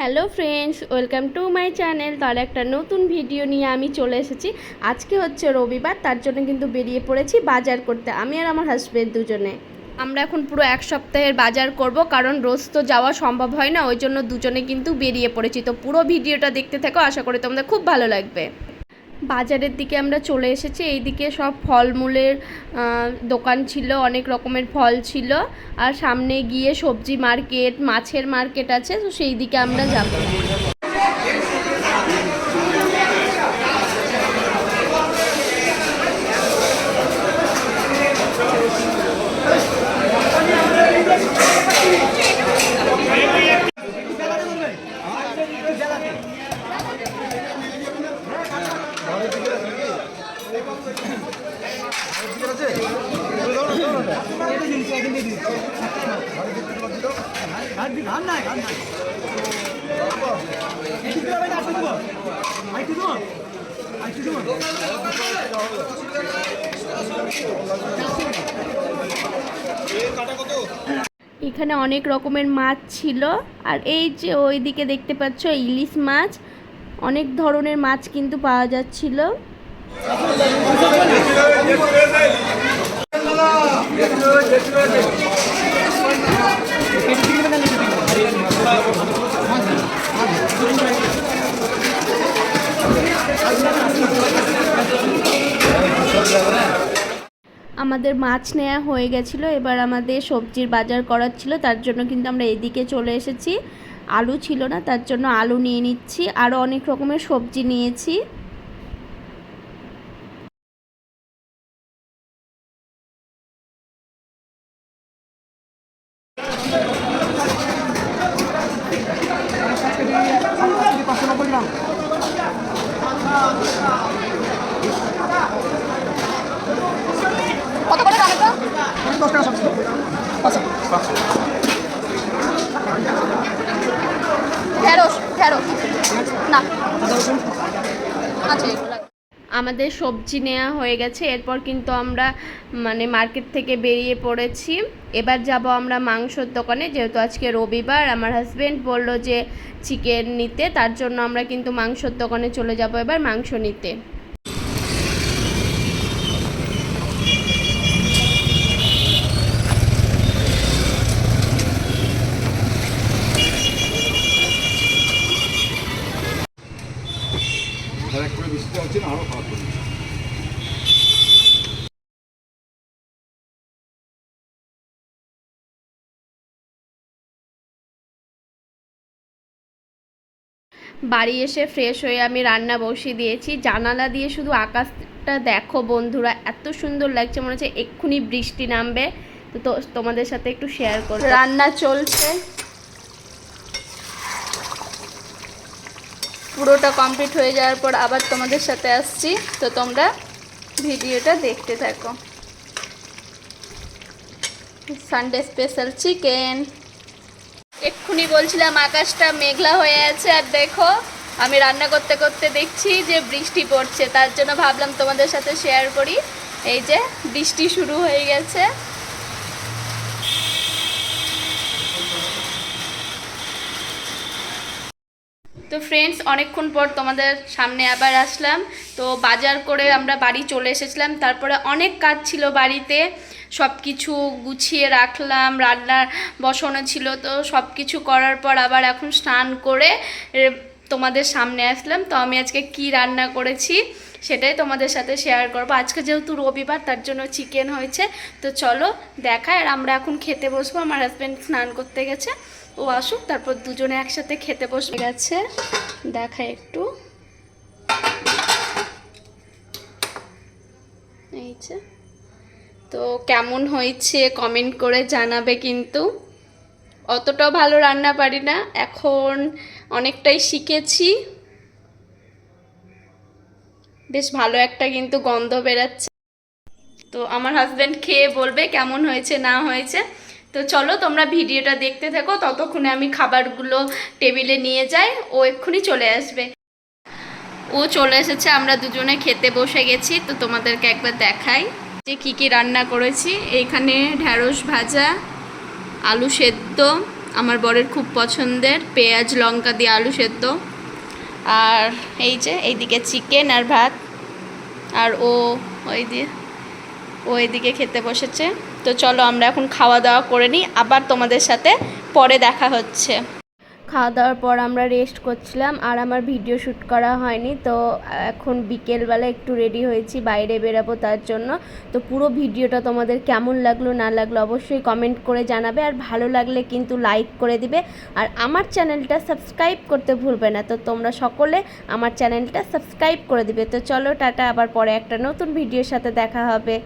Hello friends, welcome to my channel. তার একটা নতুন ভিডিও নিয়ে আমি চলে এসেছি। আজকে হচ্ছে রবিবার, তার জন্য কিন্তু বেরিয়ে পড়েছি বাজার করতে। আমি আর আমার হাজব্যান্ড দুজনে। আমরা এখন পুরো এক সপ্তাহের বাজার করব, কারণ রোজ তো যাওয়া সম্ভব হয় না, ওই জন্য দুজনে কিন্তু বেরিয়ে পড়েছি। তো পুরো ভিডিওটা দেখতে থাকো, আশা করি তোমাদের খুব ভালো লাগবে। বাজারের দিকে আমরা চলে এসেছি। এইদিকে সব ফলমূলের দোকান ছিল, অনেক রকমের ফল ছিল। আর সামনে গিয়ে সবজি মার্কেট, মাছের মার্কেট আছে, তো সেই দিকে আমরা যাব ঘাম নাই ঘাম নাই একটু দেবো না একটু দেবো আইটু দেবো আইটু দেবো এখানে অনেক রকমের মাছ ছিল। আর এই যে ওইদিকে দেখতে পাচ্ছ, ইলিশ মাছ, অনেক ধরনের মাছ কিন্তু পাওয়া যাচ্ছিল। আমাদের মাছ নেওয়া হয়ে গেছিল, এবার আমাদের সবজির বাজার করার ছিল, তার জন্য কিন্তু আমরা এদিকে চলে এসেছি। আলু ছিল না, তার জন্য আলু নিয়ে নিচ্ছি আরও অনেক রকমের সবজি নিয়েছি। কত করে দাম এটা দশ টাকা সবজি আচ্ছা ঢেঁড়স ঢেঁড়স। না। আচ্ছা। আমাদের সবজি নেওয়া হয়ে গেছে। এরপর কিন্তু আমরা মানে মার্কেট থেকে বেরিয়ে পড়েছি। এবার যাব আমরা মাংসর দোকানে। যেহেতু আজকে রবিবার, আমার হাজব্যান্ড বলল যে চিকেন নিতে, তার জন্য আমরা কিন্তু মাংসর দোকানে চলে যাব এবার মাংস নিতে এক করে বৃষ্টিটা হচ্ছে না বাড়ি এসে ফ্রেশ হয়ে আমি রান্না বসিয়ে দিয়েছি। জানালা দিয়ে শুধু আকাশটা দেখো বন্ধুরা, এত সুন্দর লাগছে। মনে হচ্ছে এক্ষুনি বৃষ্টি নামবে। তো তোমাদের সাথে একটু শেয়ার করো রান্না চলছে। পুরোটা কমপ্লিট হয়ে যাওয়ার পর আবার তোমাদের সাথে আসছি। তো তোমরা ভিডিওটা দেখতে থাকো। সানডে স্পেশাল চিকেন এক্ষুনি বলছিলাম আকাশটা মেঘলা হয়ে আছে আর দেখো, আমি রান্না করতে করতে দেখছি যে বৃষ্টি পড়ছে। তার জন্য ভাবলাম তোমাদের সাথে শেয়ার করি। এই যে বৃষ্টি শুরু হয়ে গেছে। তো ফ্রেন্ডস অনেকক্ষণ পর তোমাদের সামনে আবার আসলাম। তো বাজার করে আমরা বাড়ি চলে এসেছিলাম। তারপরে অনেক কাজ ছিল বাড়িতে। সব কিছু গুছিয়ে রাখলাম রান্নার বসানো ছিল। তো সব কিছু করার পর আবার এখন স্নান করে তোমাদের সামনে আসলাম। তো আমি আজকে কি রান্না করেছি সেটাই তোমাদের সাথে শেয়ার করব। আজকে যেহেতু রবিবার, তার জন্য চিকেন হয়েছে। তো চলো দেখায়। আর আমরা এখন খেতে বসবো। আমার হাজব্যান্ড স্নান করতে গেছে। ও আসুক, তারপর দুজনে একসাথে খেতে বসে গেছে। দেখা একটু। তো কেমন হয়েছে কমেন্ট করে জানাবে কিন্তু। অতটাও ভালো রান্না পারি না, এখন অনেকটাই শিখেছি। বেশ ভালো একটা কিন্তু গন্ধ বেরাচ্ছে। তো আমার হাজব্যান্ড খেয়ে বলবে কেমন হয়েছে, না হয়েছে। তো চলো তোমরা ভিডিওটা দেখতে থাকো, ততক্ষণে আমি খাবারগুলো টেবিলে নিয়ে যাই, ও এক্ষুনি চলে আসবে। ও চলে এসেছে, আমরা দুজনে খেতে বসে গেছি, তো তোমাদেরকে একবার দেখাই যে কি কি রান্না করেছি। এইখানে ঢ্যাঁড়স ভাজা, আলু সেদ্ধ, আমার বরের খুব পছন্দের, পেঁয়াজ, লঙ্কা দিয়ে আলু সেদ্ধ। আর এই যে, এইদিকে চিকেন আর ভাত। আর ও ওই দিয়ে ও এদিকে খেতে বসেছে। তো চলো আমরা এখন খাওয়া দাওয়া করে নিই। আবার তোমাদের সাথে পরে দেখা হচ্ছে। খাওয়া দাওয়ার পর আমরা রেস্ট করছিলাম আর আমার ভিডিও শ্যুট করা হয়নি। তো এখন বিকেলবেলা একটু রেডি হয়েছি, বাইরে বেরাবো তার জন্য। তো পুরো ভিডিওটা তোমাদের কেমন লাগল, না লাগল অবশ্যই কমেন্ট করে জানাবে। আর ভালো লাগলে কিন্তু লাইক করে দিবে। আর আমার চ্যানেলটা সাবস্ক্রাইব করতে ভুলবে না। তো তোমরা সকলে আমার চ্যানেলটা সাবস্ক্রাইব করে দিবে। তো চলো টাটা, আবার পরে একটা নতুন ভিডিওর সাথে দেখা হবে।